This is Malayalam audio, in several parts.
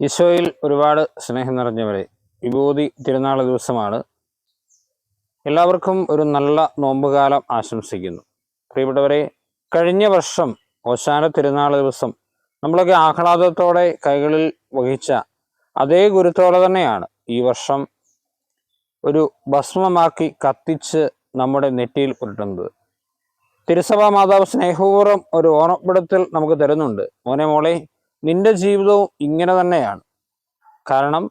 ഈശോയിൽ ഒരുപാട് സ്നേഹം നിറഞ്ഞവരെ വിഭൂതി തിരുനാൾ ദിവസമാണ്. എല്ലാവർക്കും ഒരു നല്ല നോമ്പുകാലം ആശംസിക്കുന്നു. പ്രിയപ്പെട്ടവരെ കഴിഞ്ഞ വർഷം ഓശാന തിരുനാൾ ദിവസം നമ്മളൊക്കെ ആഹ്ലാദത്തോടെ കൈകളിൽ വഹിച്ച അതേ ഗുരുത്തോടെ തന്നെയാണ് ഈ വർഷം ഒരു ഭസ്മമാക്കി കത്തിച്ച് നമ്മുടെ നെറ്റിയിൽ പുരട്ടുന്നത് തിരുസഭാ മാതാവ് സ്നേഹപൂർവം ഒരു ഓർമ്മപ്പെടുത്തൽ നമുക്ക് തരുന്നുണ്ട്. മോനെ മോളെ നിന്റെ ജീവിതവും ഇങ്ങനെ തന്നെയാണ്. കാരണം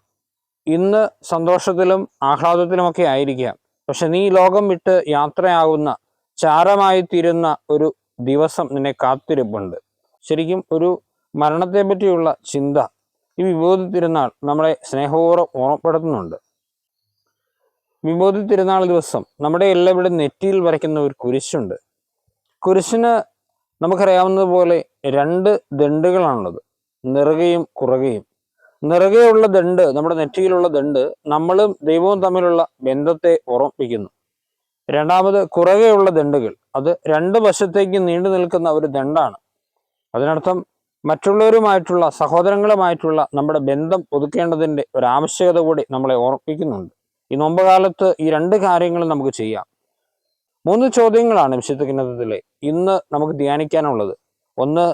ഇന്ന് സന്തോഷത്തിലും ആഹ്ലാദത്തിലുമൊക്കെ ആയിരിക്കാം. പക്ഷെ നീ ലോകം വിട്ട് യാത്രയാകുന്ന ചാരമായി തീരുന്ന ഒരു ദിവസം നിന്നെ കാത്തിരിപ്പുണ്ട്. ശരിക്കും ഒരു മരണത്തെ പറ്റിയുള്ള ചിന്ത ഈ വിഭൂതി തിരുനാൾ നമ്മളെ സ്നേഹപൂർവം ഓർമ്മപ്പെടുത്തുന്നുണ്ട്. വിഭൂതി തിരുനാൾ ദിവസം നമ്മുടെ എല്ലാവരുടെ നെറ്റിയിൽ വരയ്ക്കുന്ന ഒരു കുരിശുണ്ട്. കുരിശിന് നമുക്കറിയാവുന്നതുപോലെ രണ്ട് ദണ്ടുകളാണുള്ളത് നിറകയും കുറകയും. നിറകെയുള്ള ദണ്ട് നമ്മുടെ നെറ്റിയിലുള്ള ദണ്ട് നമ്മളും ദൈവവും തമ്മിലുള്ള ബന്ധത്തെ ഓർമ്മിപ്പിക്കുന്നു. രണ്ടാമത് കുറകെയുള്ള ദണ്ടുകൾ അത് രണ്ട് വശത്തേക്ക് നീണ്ടു നിൽക്കുന്ന ഒരു ദണ്ടാണ്. അതിനർത്ഥം മറ്റുള്ളവരുമായിട്ടുള്ള സഹോദരങ്ങളുമായിട്ടുള്ള നമ്മുടെ ബന്ധം ഒതുക്കേണ്ടതിന്റെ ഒരു ആവശ്യകത കൂടി നമ്മളെ ഓർമ്മിപ്പിക്കുന്നുണ്ട്. ഈ നോമ്പുകാലത്ത് ഈ രണ്ട് കാര്യങ്ങളും നമുക്ക് ചെയ്യാം. മൂന്ന് ചോദ്യങ്ങളാണ് വിശുദ്ധ കിണത്തിലെ ഇന്ന് നമുക്ക് ധ്യാനിക്കാനുള്ളത്. ഒന്ന്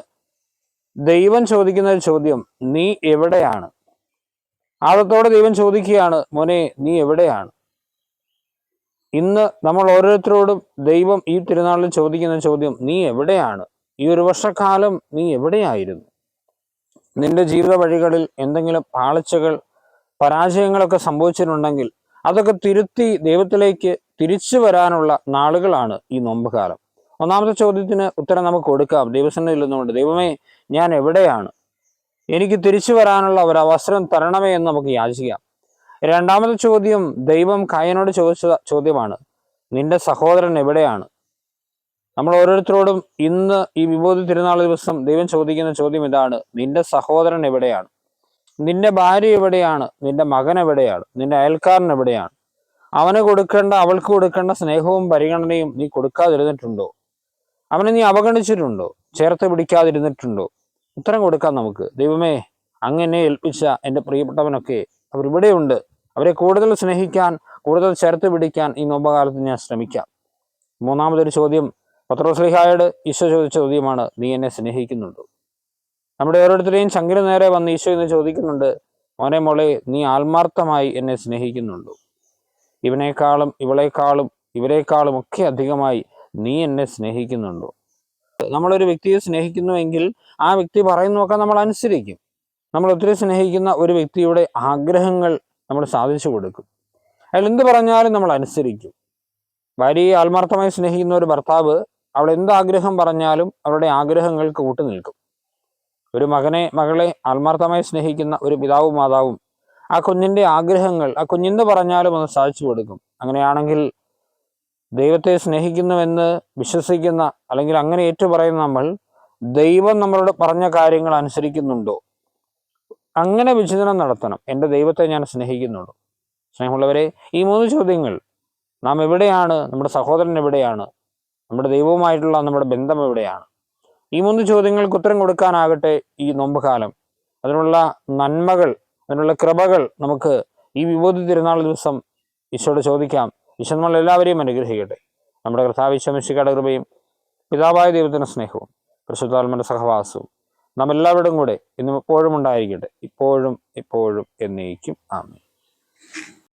ദൈവം ചോദിക്കുന്ന ഒരു ചോദ്യം നീ എവിടെയാണ്? ആദത്തോടെ ദൈവം ചോദിക്കുകയാണ് മോനെ നീ എവിടെയാണ്? ഇന്ന് നമ്മൾ ഓരോരുത്തരോടും ദൈവം ഈ തിരുനാളിൽ ചോദിക്കുന്ന ചോദ്യം നീ എവിടെയാണ്? ഈ ഒരു വർഷക്കാലം നീ എവിടെയായിരുന്നു? നിന്റെ ജീവിത വഴികളിൽ എന്തെങ്കിലും പാളിച്ചകൾ പരാജയങ്ങളൊക്കെ സംഭവിച്ചിട്ടുണ്ടെങ്കിൽ അതൊക്കെ തിരുത്തി ദൈവത്തിലേക്ക് തിരിച്ചു വരാനുള്ള നാളുകളാണ് ഈ നോമ്പുകാലം. ഒന്നാമത്തെ ചോദ്യത്തിന് ഉത്തരം നമുക്ക് കൊടുക്കാം. ദൈവസന്നിധിയിൽ ഇല്ലെന്നുകൊണ്ട് ദൈവമേ ഞാൻ എവിടെയാണ്? എനിക്ക് തിരിച്ചു വരാനുള്ള ഒരു അവസരം തരണമേ എന്ന് നമുക്ക് യാചിക്കാം. രണ്ടാമത്തെ ചോദ്യം ദൈവം കായനോട് ചോദിച്ച ചോദ്യമാണ്. നിന്റെ സഹോദരൻ എവിടെയാണ്? നമ്മൾ ഓരോരുത്തരോടും ഇന്ന് ഈ വിഭൂതി തിരുനാൾ ദിവസം ദൈവം ചോദിക്കുന്ന ചോദ്യം ഇതാണ്. നിന്റെ സഹോദരൻ എവിടെയാണ്? നിന്റെ ഭാര്യ എവിടെയാണ്? നിന്റെ മകൻ എവിടെയാണ്? നിന്റെ അയൽക്കാരൻ എവിടെയാണ്? അവന് കൊടുക്കേണ്ട അവൾക്ക് കൊടുക്കേണ്ട സ്നേഹവും പരിഗണനയും നീ കൊടുക്കാതിരുന്നിട്ടുണ്ടോ? അവനെ നീ അവഗണിച്ചിട്ടുണ്ടോ? ചേർത്ത് പിടിക്കാതിരുന്നിട്ടുണ്ടോ? ഉത്തരം കൊടുക്കാം നമുക്ക്. ദൈവമേ അങ്ങനെ ഏൽപ്പിച്ച എന്റെ പ്രിയപ്പെട്ടവനൊക്കെ അവർ ഇവിടെയുണ്ട്. അവരെ കൂടുതൽ സ്നേഹിക്കാൻ കൂടുതൽ ചേർത്ത് പിടിക്കാൻ ഈ നോമ്പകാലത്ത് ഞാൻ ശ്രമിക്കാം. മൂന്നാമതൊരു ചോദ്യം പത്രോസ്ലിഹായോട് ഈശോ ചോദിച്ച ചോദ്യമാണ് നീ എന്നെ സ്നേഹിക്കുന്നുണ്ടോ? നമ്മുടെ ഓരോരുത്തരെയും ശങ്കര നേരെ വന്ന് ഈശോ എന്ന് ചോദിക്കുന്നുണ്ട് മോനെ മോളെ നീ ആത്മാർത്ഥമായി എന്നെ സ്നേഹിക്കുന്നുണ്ടോ? ഇവനേക്കാളും ഇവളെക്കാളും ഇവരെക്കാളും ഒക്കെ അധികമായി നീ എന്നെ സ്നേഹിക്കുന്നുണ്ടോ? നമ്മളൊരു വ്യക്തിയെ സ്നേഹിക്കുന്നുവെങ്കിൽ ആ വ്യക്തി പറയുന്നതൊക്കെ നമ്മൾ അനുസരിക്കും. നമ്മൾ ഒത്തിരി സ്നേഹിക്കുന്ന ഒരു വ്യക്തിയുടെ ആഗ്രഹങ്ങൾ നമ്മൾ സാധിച്ചു കൊടുക്കും. അയാൾ എന്ത് പറഞ്ഞാലും നമ്മൾ അനുസരിക്കും. ഭാര്യയെ ആത്മാർത്ഥമായി സ്നേഹിക്കുന്ന ഒരു ഭർത്താവ് അവൾ എന്ത് ആഗ്രഹം പറഞ്ഞാലും അവരുടെ ആഗ്രഹങ്ങൾക്ക് കൂട്ടു നിൽക്കും. ഒരു മകനെ മകളെ ആത്മാർത്ഥമായി സ്നേഹിക്കുന്ന ഒരു പിതാവും മാതാവും ആ കുഞ്ഞിന്റെ ആഗ്രഹങ്ങൾ ആ കുഞ്ഞിന്ത് പറഞ്ഞാലും അത് സാധിച്ചു കൊടുക്കും. അങ്ങനെയാണെങ്കിൽ ദൈവത്തെ സ്നേഹിക്കുന്നുവെന്ന് വിശ്വസിക്കുന്ന അല്ലെങ്കിൽ അങ്ങനെ ഏറ്റുപറയുന്ന നമ്മൾ ദൈവം നമ്മളോട് പറഞ്ഞ കാര്യങ്ങൾ അനുസരിക്കുന്നുണ്ടോ? അങ്ങനെ വിചിന്തനം നടത്തണം. എന്റെ ദൈവത്തെ ഞാൻ സ്നേഹിക്കുന്നുണ്ടോ? സ്നേഹമുള്ളവരെ ഈ മൂന്ന് ചോദ്യങ്ങൾ നാം എവിടെയാണ് നമ്മുടെ സഹോദരൻ എവിടെയാണ് നമ്മുടെ ദൈവവുമായിട്ടുള്ള നമ്മുടെ ബന്ധം എവിടെയാണ്? ഈ മൂന്ന് ചോദ്യങ്ങൾക്ക് ഉത്തരം കൊടുക്കാനാകട്ടെ ഈ നോമ്പുകാലം. അതിനുള്ള നന്മകൾ അതിനുള്ള കൃപകൾ നമുക്ക് ഈ വിഭൂതി തിരുനാൾ ദിവസം ഈശോട് ചോദിക്കാം. ഈശോ നമ്മൾ എല്ലാവരെയും അനുഗ്രഹിക്കട്ടെ. നമ്മുടെ കർത്താവ് കർത്താവിശ്വമിശിക്കയുടെ കൃപയും പിതാവായ ദൈവത്തിന്റെ സ്നേഹവും പരിശുദ്ധാത്മന്റെ സഹവാസവും നാം എല്ലാവരുടെയും കൂടെ ഇന്നും എപ്പോഴും ഉണ്ടായിരിക്കട്ടെ. ഇപ്പോഴും ഇപ്പോഴും എന്നേക്കും. ആമേ